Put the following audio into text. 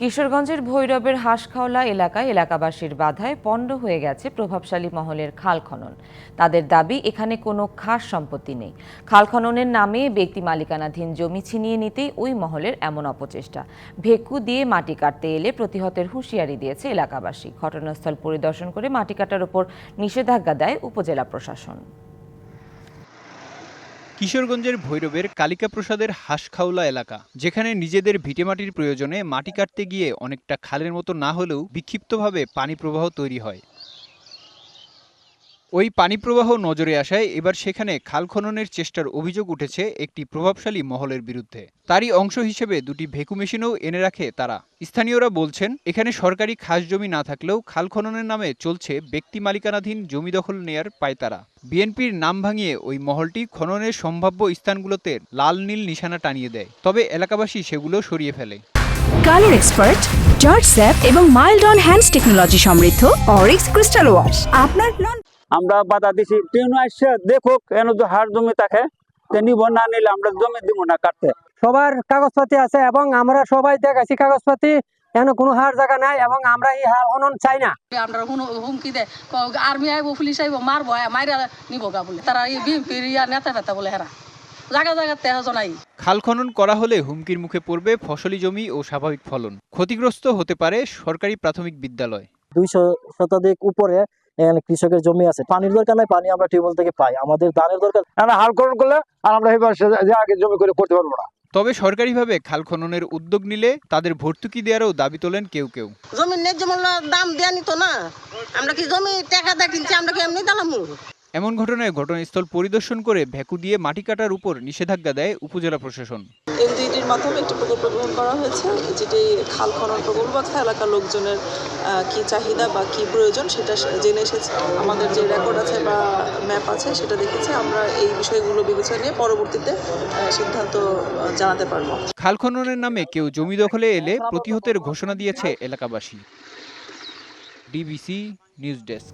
কিশোরগঞ্জের ভৈরবের হাঁসখাওলা এলাকায় এলাকাবাসীর বাধায় পণ্ড হয়ে গেছে প্রভাবশালী মহলের খাল খনন। তাদের দাবি, এখানে কোনো খাস সম্পত্তি নেই। খাল খননের নামে ব্যক্তি মালিকানাধীন জমি ছিনিয়ে নিতেই ওই মহলের এমন অপচেষ্টা। ভেকু দিয়ে মাটি কাটতে এলে প্রতিহতের হুঁশিয়ারি দিয়েছে এলাকাবাসী। ঘটনাস্থল পরিদর্শন করে মাটি কাটার উপর নিষেধাজ্ঞা দেয় উপজেলা প্রশাসন। কিশোরগঞ্জের ভৈরবের কালিকাপ্রসাদের হাঁসখাউলা এলাকা, যেখানে নিজেদের ভিটেমাটির প্রয়োজনে মাটি কাটতে গিয়ে অনেকটা খালের মতো না হলেও বিক্ষিপ্তভাবে পানি প্রবাহ তৈরি হয়। ওই পানি প্রবাহ নজরে আসায় এবার সেখানে খাল খননের চেষ্টার অভিযোগ উঠেছে একটি প্রভাবশালী মহলের বিরুদ্ধে। তারই অংশ হিসেবে দুটি ভেকু মেশিনও এনে রাখে তারা। স্থানীয়রা বলছেন, এখানে সরকারি খাস জমি না থাকলেও খাল খননের নামে চলছে ব্যক্তি মালিকানাধীন জমি দখল নেয়ার পায়তারা বিএনপির নাম ভাঙিয়ে ওই মহলটি খননের সম্ভাব্য স্থানগুলোতে লাল নীল নিশানা টানিয়ে দেয়। তবে এলাকাবাসী সেগুলো সরিয়ে ফেলে। কালার এক্সপার্ট, জর্জ স্যাপ এবং মাইল্ড অন হ্যান্ডস টেকনোলজি সমৃদ্ধ অরিক্স ক্রিস্টাল ওয়াশ। আপনার আমরা বাধা দিছি। ট্রেন আসছে দেখুক এন তো হার জমি থাকে নিব না নিলে আমরা জমি দিব না কাটতে। সবার কাগজপাতি আছে এবং আমরা সবাই দেখাইছি কাগজপাতি এখানে কোনো হার জায়গা নাই এবং আমরা এই হার হনন চাই না। আমরা হুমকি দেয় আর্মি আইব পুলিশ আইব মারবো মাইরা নিব গা বলে। তারা এই বিএনপির ইয়া নেতা ফেতা বলে হেরা। জায়গা জায়গা তেহ জনাই। খাল খনন করা হলে হুমকির মুখে পড়বে ফসলি জমি ও স্বাভাবিক ফলন। ক্ষতিগ্রস্ত হতে পারে সরকারি প্রাথমিক বিদ্যালয়। দুইশো শতাধিক উপরে এখানে কৃষকের জমি আছে। পানির দরকার নাই পানি আমরা টিউবওয়েল থেকে পাই। আমাদের ধানের দরকার আমরা হাল করণ করলে আর আমরা আগে জমি করে করতে পারব না। তবে সরকারিভাবে খাল খননের উদ্যোগ নিলে তাদের ভর্তুকি দেওয়ারও দাবি তোলেন কেউ কেউ। জমির ন্যায্য মূল্য দাম দেয়া নিত না। আমরা কি জমি টাকা দিয়ে কিনছি আমরা কি এমনি দিলাম? এমন ঘটনায় ঘটনাস্থল পরিদর্শন করে ভেকু দিয়ে মাটি কাটার উপর নিষেধাজ্ঞা দেয় উপজেলা প্রশাসন। এনজিটির মাধ্যমে একটি প্রকল্প গ্রহণ করা হয়েছে, যেটি খাল খনন প্রকল্প অর্থাৎ এলাকার লোকজনের কি চাহিদা বা কি প্রয়োজন সেটা জেনে এসেছে। আমাদের যে রেকর্ড আছে বা ম্যাপ আছে সেটা দেখেছে, আমরা এই বিষয়গুলো বিবেচনা নিয়ে পরবর্তীতে সিদ্ধান্ত জানাতে পারব। খাল খননের নামে কেউ জমি দখলে এলে প্রতিহতের ঘোষণা দিয়েছে এলাকাবাসী। DBC news desk.